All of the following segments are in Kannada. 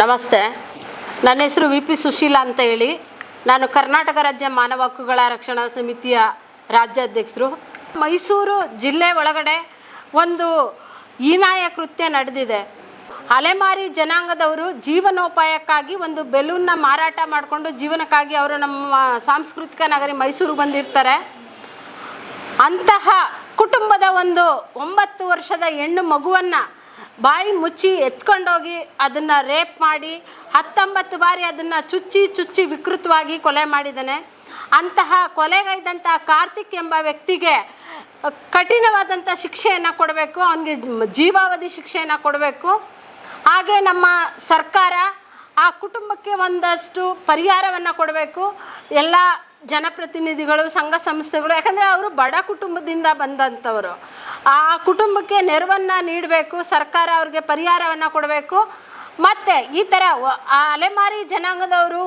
ನಮಸ್ತೆ. ನನ್ನ ಹೆಸರು ವಿ ಪಿ ಸುಶೀಲಾ ಅಂತ ಹೇಳಿ. ನಾನು ಕರ್ನಾಟಕ ರಾಜ್ಯ ಮಾನವ ಹಕ್ಕುಗಳ ರಕ್ಷಣಾ ಸಮಿತಿಯ ರಾಜ್ಯಾಧ್ಯಕ್ಷರು. ಮೈಸೂರು ಜಿಲ್ಲೆ ಒಳಗಡೆ ಒಂದು ಹೀನಾಯ ಕೃತ್ಯ ನಡೆದಿದೆ. ಅಲೆಮಾರಿ ಜನಾಂಗದವರು ಜೀವನೋಪಾಯಕ್ಕಾಗಿ ಒಂದು ಬೆಲೂನ್ನ ಮಾರಾಟ ಮಾಡಿಕೊಂಡು ಜೀವನಕ್ಕಾಗಿ ಅವರು ನಮ್ಮ ಸಾಂಸ್ಕೃತಿಕ ನಗರಿ ಮೈಸೂರು ಬಂದಿರ್ತಾರೆ. ಅಂತಹ ಕುಟುಂಬದ ಒಂದು ಒಂಬತ್ತು ವರ್ಷದ ಹೆಣ್ಣು ಮಗುವನ್ನು ಬಾಯಿ ಮುಚ್ಚಿ ಎತ್ಕೊಂಡೋಗಿ ಅದನ್ನು ರೇಪ್ ಮಾಡಿ ಹತ್ತೊಂಬತ್ತು ಬಾರಿ ಅದನ್ನು ಚುಚ್ಚಿ ಚುಚ್ಚಿ ವಿಕೃತವಾಗಿ ಕೊಲೆ ಮಾಡಿದ್ದಾನೆ. ಅಂತಹ ಕೊಲೆಗೈದಂಥ ಕಾರ್ತಿಕ್ ಎಂಬ ವ್ಯಕ್ತಿಗೆ ಕಠಿಣವಾದಂಥ ಶಿಕ್ಷೆಯನ್ನು ಕೊಡಬೇಕು, ಅವನಿಗೆ ಜೀವಾವಧಿ ಶಿಕ್ಷೆಯನ್ನು ಕೊಡಬೇಕು. ಹಾಗೆ ನಮ್ಮ ಸರ್ಕಾರ ಆ ಕುಟುಂಬಕ್ಕೆ ಒಂದಷ್ಟು ಪರಿಹಾರವನ್ನು ಕೊಡಬೇಕು. ಎಲ್ಲ ಜನಪ್ರತಿನಿಧಿಗಳು, ಸಂಘ ಸಂಸ್ಥೆಗಳು, ಯಾಕಂದರೆ ಅವರು ಬಡ ಕುಟುಂಬದಿಂದ ಬಂದಂಥವರು. ಆ ಕುಟುಂಬಕ್ಕೆ ನೆರವನ್ನು ನೀಡಬೇಕು, ಸರ್ಕಾರ ಅವ್ರಿಗೆ ಪರಿಹಾರವನ್ನು ಕೊಡಬೇಕು. ಮತ್ತು ಈ ಥರ ಅಲೆಮಾರಿ ಜನಾಂಗದವರು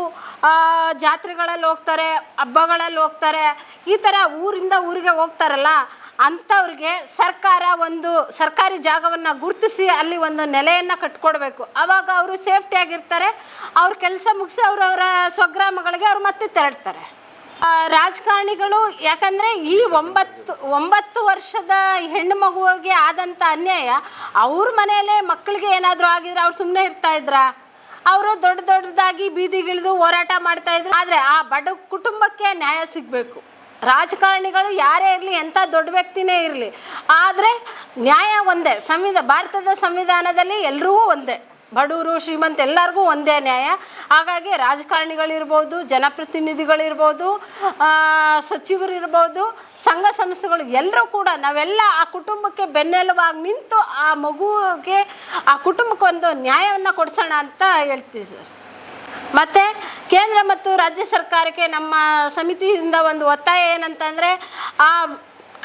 ಜಾತ್ರೆಗಳಲ್ಲಿ ಹೋಗ್ತಾರೆ, ಹಬ್ಬಗಳಲ್ಲಿ ಹೋಗ್ತಾರೆ, ಈ ಥರ ಊರಿಂದ ಊರಿಗೆ ಹೋಗ್ತಾರಲ್ಲ, ಅಂಥವ್ರಿಗೆ ಸರ್ಕಾರ ಒಂದು ಸರ್ಕಾರಿ ಜಾಗವನ್ನು ಗುರುತಿಸಿ ಅಲ್ಲಿ ಒಂದು ನೆಲೆಯನ್ನು ಕಟ್ಕೊಡ್ಬೇಕು. ಆವಾಗ ಅವರು ಸೇಫ್ಟಿಯಾಗಿರ್ತಾರೆ ಅವ್ರ ಕೆಲಸ ಮುಗಿಸಿ ಅವರವರ ಸ್ವಗ್ರಾಮಗಳಿಗೆ ಅವ್ರು ಮತ್ತೆ ತೆರಳ್ತಾರೆ. ರಾಜಕಾರಣಿಗಳು, ಯಾಕಂದರೆ ಈ ಒಂಬತ್ತು ಒಂಬತ್ತು ವರ್ಷದ ಹೆಣ್ಣು ಮಗುವಿಗೆ ಆದಂಥ ಅನ್ಯಾಯ, ಅವ್ರ ಮನೆಯಲ್ಲೇ ಮಕ್ಕಳಿಗೆ ಏನಾದರೂ ಆಗಿದ್ರೆ ಅವ್ರು ಸುಮ್ಮನೆ ಇರ್ತಾ ಇದ್ರ? ಅವರು ದೊಡ್ಡ ದೊಡ್ಡದಾಗಿ ಬೀದಿಗಿಳಿದು ಹೋರಾಟ ಮಾಡ್ತಾ ಇದ್ರು. ಆದರೆ ಆ ಬಡ ಕುಟುಂಬಕ್ಕೆ ನ್ಯಾಯ ಸಿಗಬೇಕು. ರಾಜಕಾರಣಿಗಳು ಯಾರೇ ಇರಲಿ ಎಂಥ ದೊಡ್ಡ ವ್ಯಕ್ತಿನೇ ಇರಲಿ, ಆದರೆ ನ್ಯಾಯ ಒಂದೇ. ಸಂವಿಧಾನ ಭಾರತದ ಸಂವಿಧಾನದಲ್ಲಿ ಎಲ್ಲರೂ ಒಂದೇ. ಬಡವರು ಶ್ರೀಮಂತ ಎಲ್ಲರಿಗೂ ಒಂದೇ ನ್ಯಾಯ. ಹಾಗಾಗಿ ರಾಜಕಾರಣಿಗಳಿರ್ಬೋದು, ಜನಪ್ರತಿನಿಧಿಗಳಿರ್ಬೋದು ಸಚಿವರು ಇರ್ಬೋದು ಸಂಘ ಸಂಸ್ಥೆಗಳು ಎಲ್ಲರೂ ಕೂಡ ನಾವೆಲ್ಲ ಆ ಕುಟುಂಬಕ್ಕೆ ಬೆನ್ನೆಲುಬಾಗಿ ನಿಂತು ಆ ಮಗುವಿಗೆ ಆ ಕುಟುಂಬಕ್ಕೆ ಒಂದು ನ್ಯಾಯವನ್ನು ಕೊಡಿಸೋಣ ಅಂತ ಹೇಳ್ತೀವಿ ಸರ್. ಮತ್ತು ಕೇಂದ್ರ ಮತ್ತು ರಾಜ್ಯ ಸರ್ಕಾರಕ್ಕೆ ನಮ್ಮ ಸಮಿತಿಯಿಂದ ಒಂದು ಒತ್ತಾಯ ಏನಂತಂದರೆ, ಆ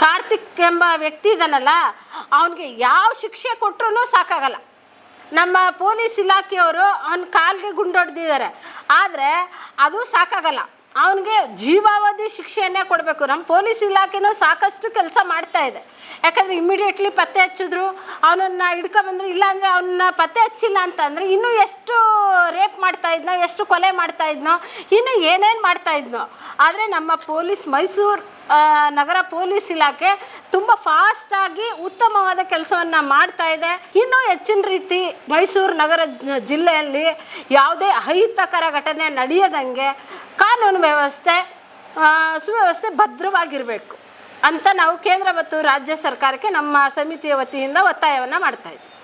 ಕಾರ್ತಿಕ್ ಎಂಬ ವ್ಯಕ್ತಿ ಇದನ್ನಲ್ಲ ಅವನಿಗೆ ಯಾವ ಶಿಕ್ಷೆ ಕೊಟ್ಟರು ಸಾಕಾಗಲ್ಲ. ನಮ್ಮ ಪೊಲೀಸ್ ಇಲಾಖೆಯವರು ಅವನ ಕಾಲ್ಗೆ ಗುಂಡೊಡೆದಿದ್ದಾರೆ ಆದರೆ ಅದು ಸಾಕಾಗಲ್ಲ. ಅವನಿಗೆ ಜೀವಾವಧಿ ಶಿಕ್ಷೆಯನ್ನೇ ಕೊಡಬೇಕು. ನಮ್ಮ ಪೊಲೀಸ್ ಇಲಾಖೆನೂ ಸಾಕಷ್ಟು ಕೆಲಸ ಮಾಡ್ತಾ ಇದೆ. ಯಾಕಂದರೆ ಇಮಿಡಿಯೇಟ್ಲಿ ಪತ್ತೆ ಹಚ್ಚಿದ್ರು. ಅವನನ್ನು ಹಿಡ್ಕೊಂಬಂದ್ರು ಇಲ್ಲಾಂದರೆ ಅವನ್ನ ಪತ್ತೆ ಹಚ್ಚಿಲ್ಲ ಅಂತಂದರೆ ಇನ್ನೂ ಎಷ್ಟು ಮಾಡ್ತಾ ಇದ್ನೋ, ಎಷ್ಟು ಕೊಲೆ ಮಾಡ್ತಾ ಇದ್ನೋ, ಇನ್ನು ಏನೇನು ಮಾಡ್ತಾ ಇದ್ನೋ. ಆದರೆ ನಮ್ಮ ಪೊಲೀಸ್ ಮೈಸೂರು ನಗರ ಪೊಲೀಸ್ ಇಲಾಖೆ ತುಂಬ ಫಾಸ್ಟಾಗಿ ಉತ್ತಮವಾದ ಕೆಲಸವನ್ನು ಮಾಡ್ತಾ ಇದೆ. ಇನ್ನೂ ಹೆಚ್ಚಿನ ರೀತಿ ಮೈಸೂರು ನಗರ ಜಿಲ್ಲೆಯಲ್ಲಿ ಯಾವುದೇ ಅಹಿತಕರ ಘಟನೆ ನಡೆಯದಂಗೆ ಕಾನೂನು ವ್ಯವಸ್ಥೆ ಸುವ್ಯವಸ್ಥೆ ಭದ್ರವಾಗಿರಬೇಕು ಅಂತ ನಾವು ಕೇಂದ್ರ ಮತ್ತು ರಾಜ್ಯ ಸರ್ಕಾರಕ್ಕೆ ನಮ್ಮ ಸಮಿತಿಯ ವತಿಯಿಂದ ಒತ್ತಾಯವನ್ನು ಮಾಡ್ತಾ ಇದ್ದೀವಿ